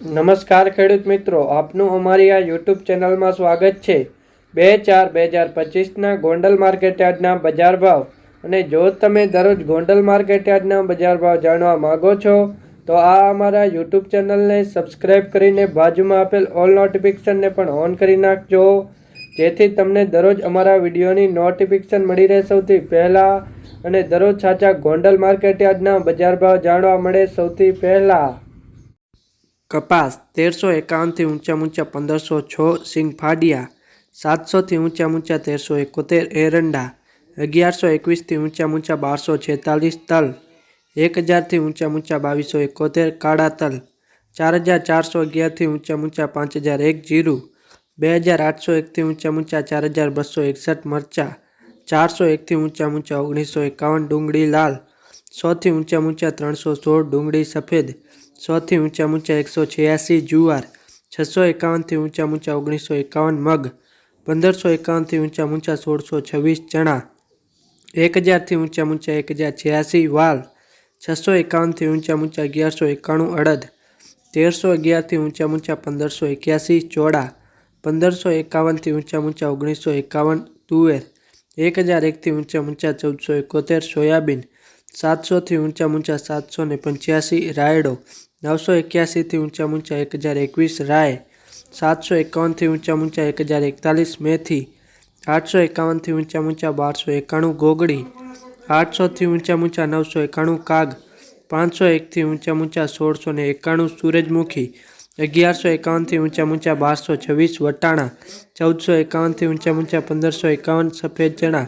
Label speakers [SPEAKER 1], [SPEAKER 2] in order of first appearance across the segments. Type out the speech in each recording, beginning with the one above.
[SPEAKER 1] નમસ્કાર ખેડૂત મિત્રો, આપનું અમારી આ યુટ્યુબ ચેનલમાં સ્વાગત છે. બે ચાર બે હજાર પચીસના ગોંડલ માર્કેટયાર્ડના બજાર ભાવ. અને જો તમે દરરોજ ગોંડલ માર્કેટ યાર્ડના બજાર ભાવ જાણવા માંગો છો, તો આ અમારા યુટ્યુબ ચેનલને સબસ્ક્રાઈબ કરીને બાજુમાં આપેલ ઓલ નોટિફિકેશનને પણ ઓન કરી નાખજો. જેથી તમને દરરોજ અમારા વિડીયોની નોટિફિકેશન મળી રહે સૌથી પહેલાં. અને દરરોજ સાચા ગોંડલ માર્કેટ યાર્ડના બજાર ભાવ જાણવા મળે સૌથી પહેલાં. કપાસ તેરસો એકાવનથી ઊંચા ઊંચા પંદરસો છ, સિંગ ફાડિયા સાતસોથી ઊંચા ઊંચા તેરસો એકોતેર, એરંડા અગિયારસો એકવીસથી ઊંચા ઊંચા બારસો છેતાલીસ, તલ એક હજારથી ઊંચા ઊંચા બાવીસો એકોતેર, કાળા તલ ચાર હજાર ચારસો અગિયારથી ઊંચા ઊંચા પાંચ હજાર એક, જીરું બે હજાર આઠસો એકથી ઊંચા ઊંચા ચાર હજાર બસો એકસઠ, મરચાં ચારસો એકથી ઊંચા ઊંચા ઓગણીસો એકાવન, ડુંગળી લાલ સોથી ઊંચા ઊંચા ત્રણસો સોળ, ડુંગળી સફેદ સોથી ઊંચા ઊંચા એકસો છ્યાસી જુવાર, છસો એકાવનથી ઊંચા ઊંચા ઓગણીસો એકાવન મગ, પંદરસો એકાવનથી ઊંચા ઊંચા સોળસો છવ્વીસ ચણા એક હજારથી ઊંચા ઊંચા એક હજાર છ્યાસી વાલ, છસો એકાવનથી ઊંચા ઊંચા અગિયારસો એકાણું અડદ, તેરસો અગિયારથી ઊંચા ઊંચા પંદરસો એક્યાસી ચોડા પંદરસો એકાવનથી ઊંચા ઊંચા ઓગણીસો એકાવન તુવેર એક હજાર એકથી ઊંચા ઊંચા ચૌદસો એકોતેર સોયાબીન સાતસોથી ઊંચા ઊંચા સાતસો ને પંચ્યાસી રાયડો, નવસો એક્યાસીથી ઊંચા ઊંચા એક હજાર એકવીસ રાય, સાતસો એકાવનથી ઊંચા ઊંચા એક હજાર એકતાલીસ મેથી, આઠસો એકાવનથી ઊંચા ઊંચા બારસો એકાણું ગોગડી આઠસોથી ઊંચા ઊંચા નવસો એકાણું કાગ, પાંચસો એકથી ઊંચા ઊંચા સોળસો ને એકાણું સૂરજમુખી અગિયારસો એકાવનથી ઊંચા ઊંચા બારસો છવ્વીસ, વટાણા ચૌદસો એકાવનથી ઊંચા ઊંચા પંદરસો એકાવન, સફેદ ચણા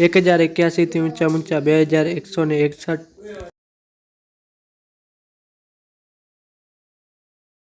[SPEAKER 1] એક હજાર એક્યાસીથી ઊંચા ઊંચા બે હજાર એકસો ને એકસઠ.